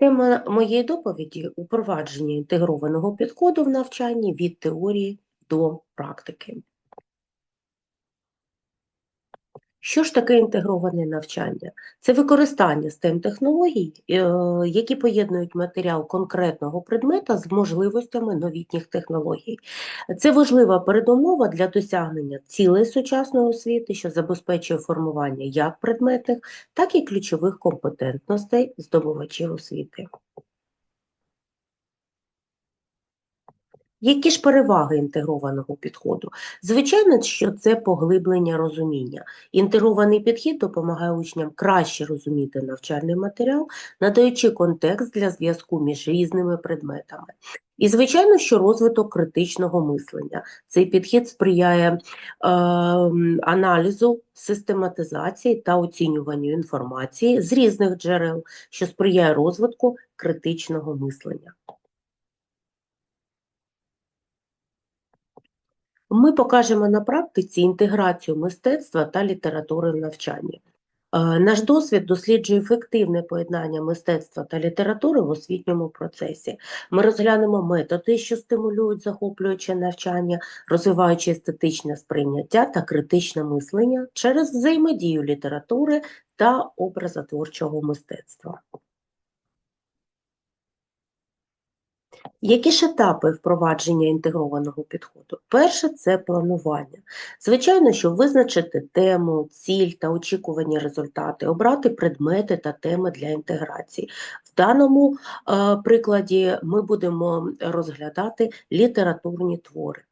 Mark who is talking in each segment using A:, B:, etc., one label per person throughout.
A: Тема моєї доповіді упровадження інтегрованого підходу в навчанні від теорії до практики. Що ж таке інтегроване навчання? Це використання stem технологій, е, які поєднують матеріал конкретного предмета з можливостями новітніх технологій. Це важлива передумова для досягнення цілей сучасної освіти, що забезпечує формування як предметних, так і ключових компетентностей здобувачів освіти. Які ж переваги інтегрованого підходу? Звичайно, що це поглиблення розуміння. Інтегрований підхід допомагає учням краще розуміти навчальний матеріал, надаючи контекст для зв'язку між різними предметами. І, звичайно, що розвиток критичного мислення. Цей підхід сприяє е, аналізу, систематизації та оцінюванню інформації з різних джерел, що сприяє розвитку критичного мислення. Ми покажемо на практиці інтеграцію мистецтва та літератури в навчанні. Е, наш досвід досліджує ефективне поєднання мистецтва та літератури в освітньому процесі. Ми розглянемо методи, що стимулюють захоплююче навчання, розвиваючи естетичне сприйняття та критичне мислення через взаємодію літератури та образотворчого мистецтва. Які ж етапи впровадження інтегрованого підходу? Перше це планування. Звичайно, щоб визначити тему, ціль та очікувані результати, обрати предмети та теми для інтеграції. В даному е, прикладі ми будемо розглядати літературні твори.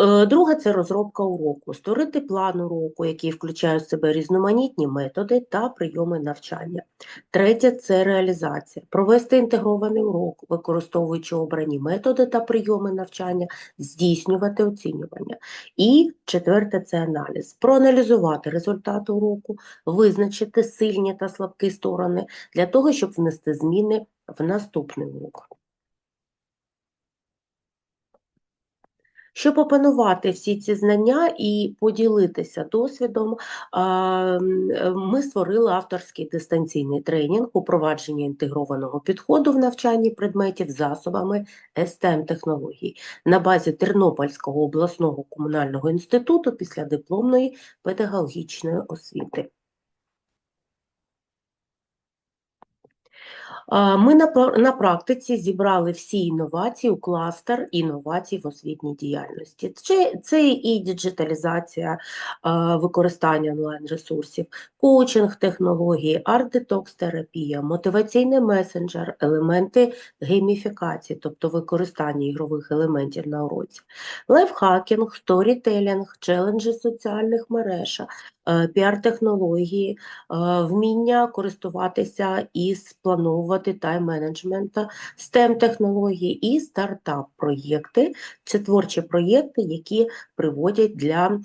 A: Е, друга це розробка уроку, створити план уроку, який включає в себе різноманітні методи та прийоми навчання. Третє це реалізація, провести інтегрований урок, використовуючи обрані методи та прийоми навчання, здійснювати оцінювання. І четверте це аналіз, проаналізувати результати уроку, визначити сильні та слабкі сторони для того, щоб внести зміни в наступний урок. Щоб опанувати всі ці знання і поділитися досвідом, ми створили авторський дистанційний тренінг упровадження інтегрованого підходу в навчанні предметів засобами СТМ технологій на базі Тернопільського обласного комунального інституту після дипломної педагогічної освіти. Ми на практиці зібрали всі інновації у кластер інновацій в освітній діяльності. Це, і діджиталізація використання онлайн-ресурсів, коучинг технології, арт-детокс-терапія, мотиваційний месенджер, елементи гейміфікації, тобто використання ігрових елементів на уроці, лайфхакінг, сторітелінг, челенджі соціальних мереж, Е, піар-технології, е, вміння користуватися і тайм-менеджмента, stem технології і стартап-проєкти. Це творчі проєкти, які приводять для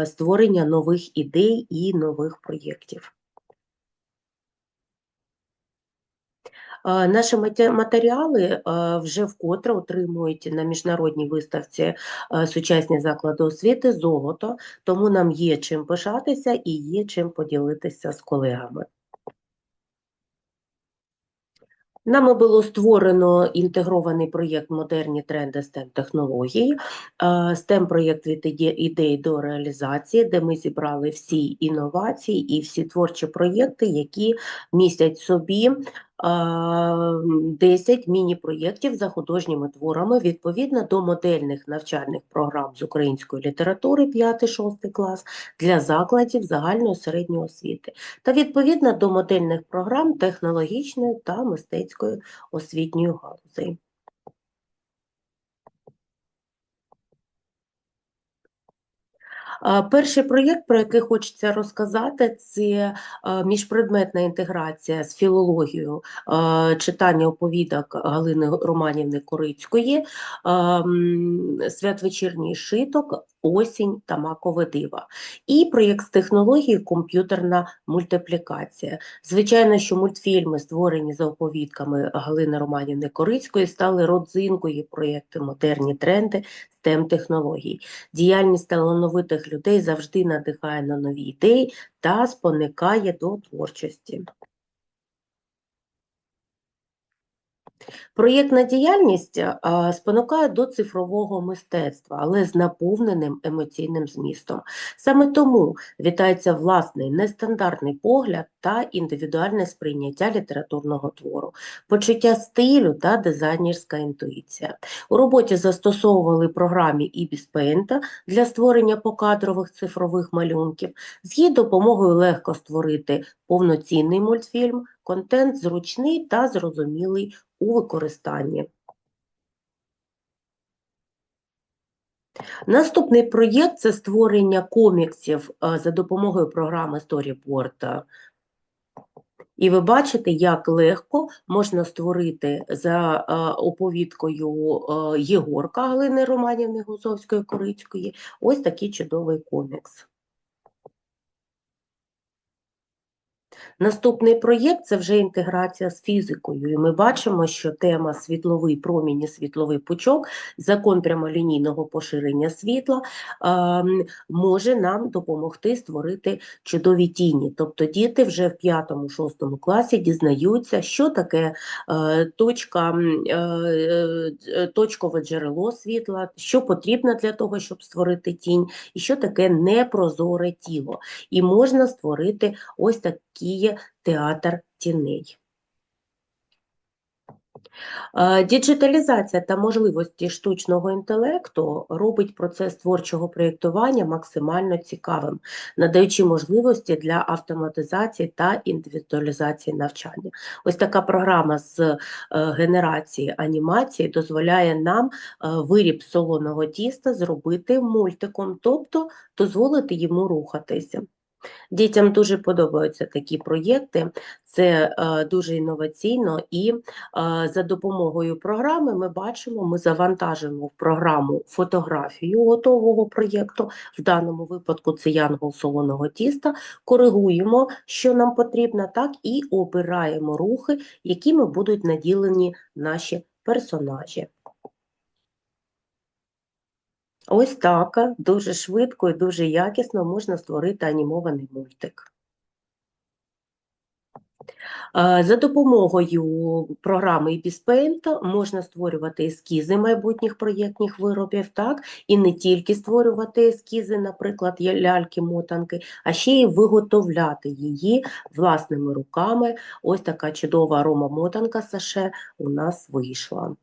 A: е, створення нових ідей і нових проєктів. Наші матеріали вже вкотре отримують на міжнародній виставці сучасні заклади освіти золото, тому нам є чим пишатися і є чим поділитися з колегами. Нами було створено інтегрований проєкт Модерні тренди stem технології, stem проєкт від ідеї до реалізації, де ми зібрали всі інновації і всі творчі проєкти, які містять собі 10 міні-проєктів за художніми творами відповідно до модельних навчальних програм з української літератури 5-6 клас для закладів загальної середньої освіти та відповідно до модельних програм технологічної та мистецької освітньої галузі. Перший проєкт, про який хочеться розказати, це міжпредметна інтеграція з філологією читання оповідок Галини Романівни Корицької, святвечірній шиток, осінь та макове дива. І проєкт з технології комп'ютерна мультиплікація. Звичайно, що мультфільми, створені за оповідками Галини Романівни Корицької, стали родзинкою проєкту Модерні тренди stem технологій. Діяльність талановитих людей завжди надихає на нові ідеї та споникає до творчості. Проєктна діяльність спонукає до цифрового мистецтва, але з наповненим емоційним змістом. Саме тому вітається власний нестандартний погляд та індивідуальне сприйняття літературного твору, почуття стилю та дизайнерська інтуїція. У роботі застосовували програмі Ibis Paint для створення покадрових цифрових малюнків. З її допомогою легко створити повноцінний мультфільм, контент зручний та зрозумілий у використанні. Наступний проєкт це створення коміксів е, за допомогою програми Storyboard. І ви бачите, як легко можна створити за е, оповідкою е, Єгорка Галини Романівни Гузовської Корицької ось такий чудовий комікс. Наступний проєкт це вже інтеграція з фізикою. І ми бачимо, що тема світловий промінь і світловий пучок, закон прямолінійного поширення світла е, може нам допомогти створити чудові тіні. Тобто діти вже в 5-6 класі дізнаються, що таке е, точка, е, е, точкове джерело світла, що потрібно для того, щоб створити тінь, і що таке непрозоре тіло. І можна створити ось такий театр тіней. Е, діджиталізація та можливості штучного інтелекту робить процес творчого проєктування максимально цікавим, надаючи можливості для автоматизації та індивідуалізації навчання. Ось така програма з е, генерації анімації дозволяє нам е, виріб солоного тіста зробити мультиком, тобто дозволити йому рухатися. Дітям дуже подобаються такі проєкти, це е, дуже інноваційно, і е, за допомогою програми ми бачимо, ми завантажимо в програму фотографію готового проєкту, в даному випадку це янгол солоного тіста, коригуємо, що нам потрібно, так, і обираємо рухи, якими будуть наділені наші персонажі. Ось так, дуже швидко і дуже якісно можна створити анімований мультик. За допомогою програми EPSPaint можна створювати ескізи майбутніх проєктних виробів, так, і не тільки створювати ескізи, наприклад, ляльки-мотанки, а ще й виготовляти її власними руками. Ось така чудова арома-мотанка Саше у нас вийшла.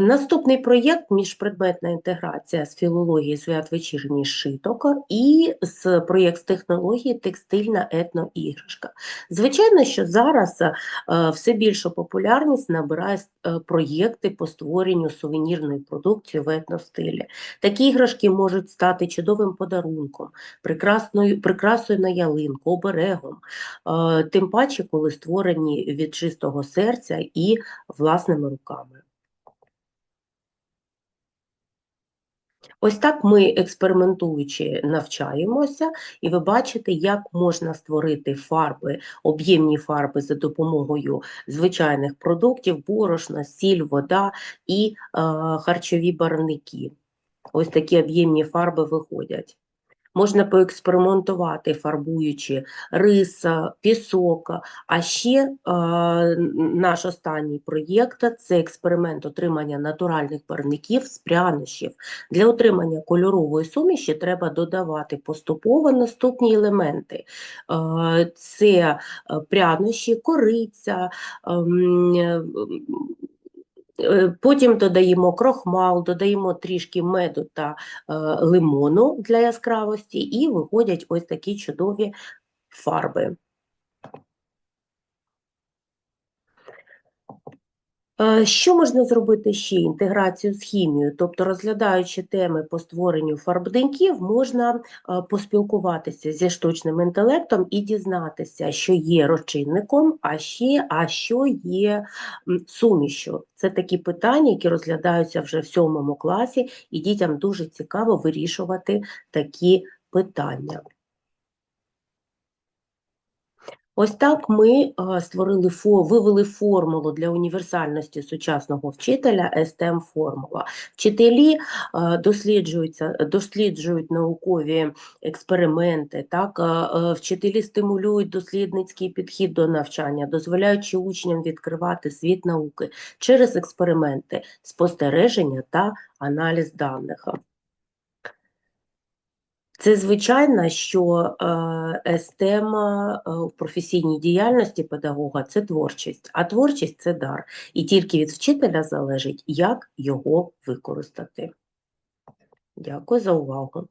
A: Наступний проєкт міжпредметна інтеграція з філології святвечірній шиток і з проєкт з технології текстильна етноіграшка. Звичайно, що зараз е, все більшу популярність набирає е, проєкти по створенню сувенірної продукції в етностилі. Такі іграшки можуть стати чудовим подарунком, прекрасною, прикрасою на ялинку, оберегом, е, тим паче, коли створені від чистого серця і власними руками. Ось так ми експериментуючи навчаємося, і ви бачите, як можна створити фарби, об'ємні фарби за допомогою звичайних продуктів, борошна, сіль, вода і е, харчові барвники. Ось такі об'ємні фарби виходять. Можна поекспериментувати, фарбуючи рис, пісок. А ще е, наш останній проєкт це експеримент отримання натуральних парників з прянощів. Для отримання кольорової суміші треба додавати поступово наступні елементи: е, це е, прянощі, кориця. Е, потім додаємо крохмал, додаємо трішки меду та е, лимону для яскравості, і виходять ось такі чудові фарби. Що можна зробити ще? Інтеграцію з хімією, тобто розглядаючи теми по створенню фарбденьків, можна е, поспілкуватися зі штучним інтелектом і дізнатися, що є розчинником, а ще а що є сумішю. Це такі питання, які розглядаються вже в сьомому класі, і дітям дуже цікаво вирішувати такі питання. Ось так ми створили вивели формулу для універсальності сучасного вчителя STEM формула. Вчителі досліджуються, досліджують наукові експерименти, так, вчителі стимулюють дослідницький підхід до навчання, дозволяючи учням відкривати світ науки через експерименти, спостереження та аналіз даних. Це звичайно, що е, естема е, в професійній діяльності педагога це творчість, а творчість це дар. І тільки від вчителя залежить, як його використати. Дякую за увагу.